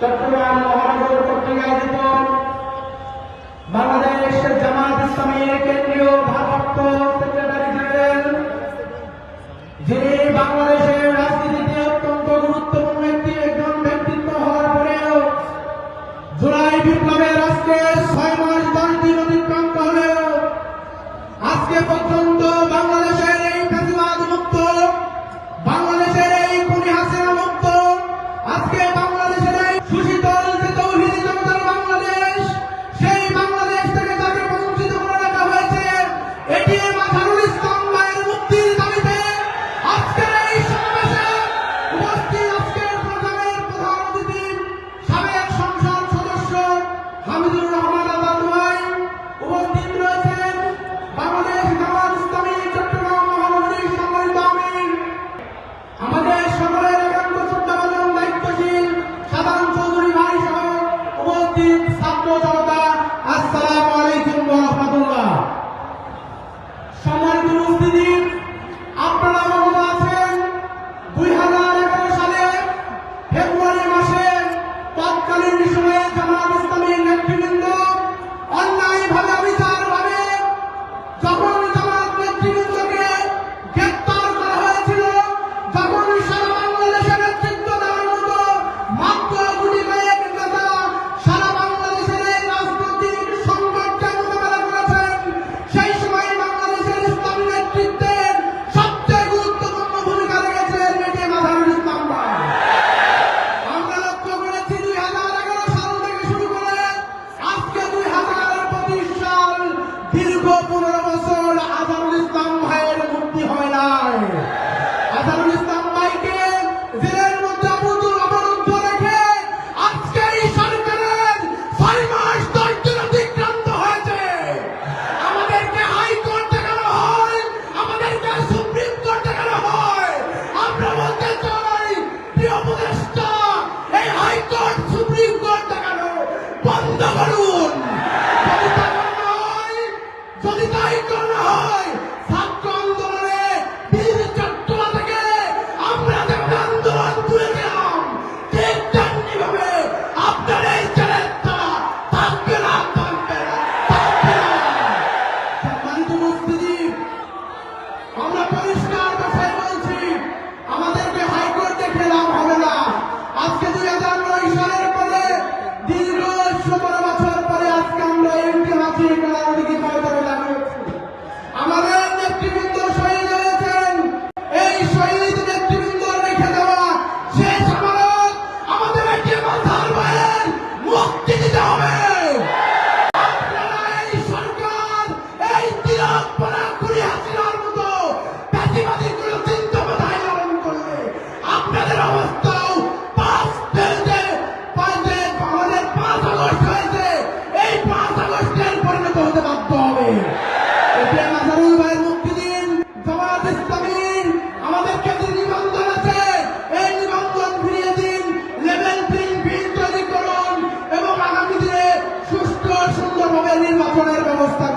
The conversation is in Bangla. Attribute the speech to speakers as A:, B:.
A: চট্টগ্রাম মহানগর কর্তৃক আয়োজিত বাংলাদেশ জামাত ইসলামীর কেন্দ্রীয় ভারপ্রাপ্ত সম্মানিত উপস্থিতি, আপনারা অবগত আছেন, দুই হাজার এগারো সালে ফেব্রুয়ারি মাসে তৎকালীন বিষয়ে জামাত ইসলামী নেতৃবৃন্দ অন্যায়ভাবে বিচারভাবে যখন দীর্ঘ পনেরো বছর আজারুল ইসলাম ভাইয়ের মুক্তি হয় যদি Jesus. নির্বাচনের ব্যবস্থা